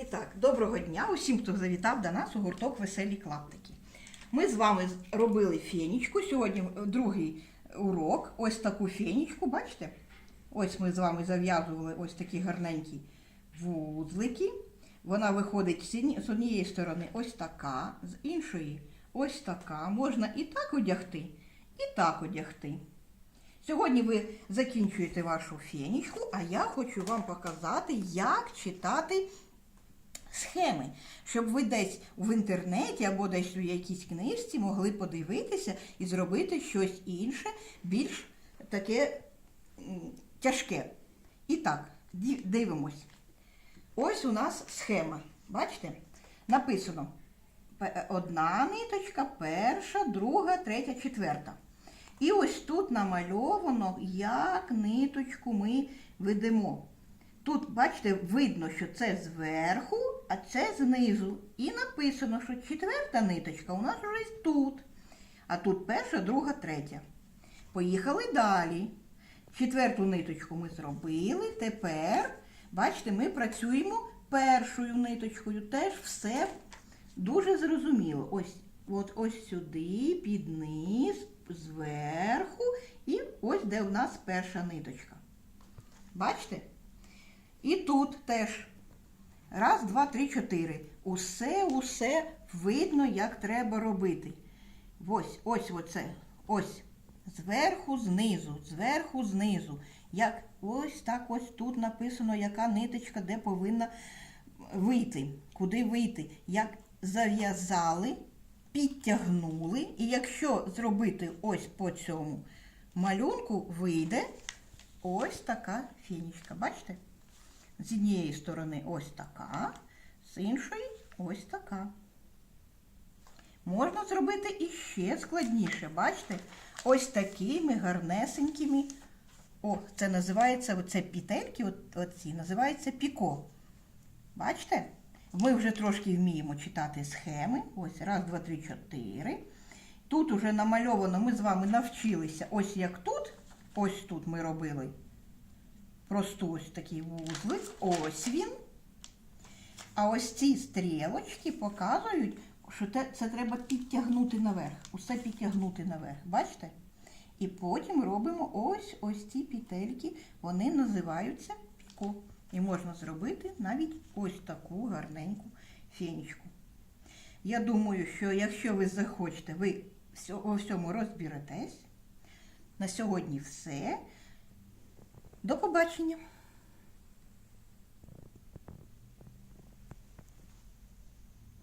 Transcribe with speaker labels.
Speaker 1: І так, доброго дня усім, хто завітав до нас у гурток Веселі клаптики. Ми з вами робили фенічку. Сьогодні другий урок. Ось таку фенічку, бачите? Ось ми з вами зав'язували ось такі гарненькі вузлики. Вона виходить з однієї сторони ось така, з іншої ось така. Можна і так одягти, і так одягти. Сьогодні ви закінчуєте вашу фенічку, а я хочу вам показати, як читати схеми, щоб ви десь в інтернеті або десь у якійсь книжці могли подивитися і зробити щось інше, більш таке тяжке. І так, дивимось. Ось у нас схема. Бачите? Написано одна ниточка, перша, друга, третя, четверта. І ось тут намальовано, як ниточку ми ведемо. Тут, бачите, видно, що це зверху, а це знизу. І написано, що четверта ниточка у нас вже тут. А тут перша, друга, третя. Поїхали далі. Четверту ниточку ми зробили. Тепер, бачите, ми працюємо першою ниточкою. Теж все дуже зрозуміло. Ось, от, ось сюди, під низ, зверху, і ось де у нас перша ниточка. Бачите? І тут теж. Раз, два, три, чотири. Усе, усе видно, як треба робити. Ось, ось оце. Ось. Зверху, знизу, зверху, знизу. Як ось так ось тут написано, яка ниточка де повинна вийти, куди вийти. Як зав'язали, підтягнули. І якщо зробити ось по цьому малюнку, вийде ось така фінічка. Бачите? З однієї сторони ось така, з іншої ось така. Можна зробити іще складніше, бачите? Ось такими гарнесенькими. О, це називається, оце пітельки, оці, називається піко. Бачите? Ми вже трошки вміємо читати схеми. Ось, раз, два, три, чотири. Тут уже намальовано, ми з вами навчилися, ось як тут, ось тут ми робили просто ось такий вузлик, ось він. А ось ці стрілочки показують, що те- це треба підтягнути наверх. Усе підтягнути наверх. Бачите? І потім робимо ось ось ці петельки, вони називаються піко. І можна зробити навіть ось таку гарненьку фенічку. Я думаю, що якщо ви захочете, ви у всьому розберетесь. На сьогодні все. До побачення!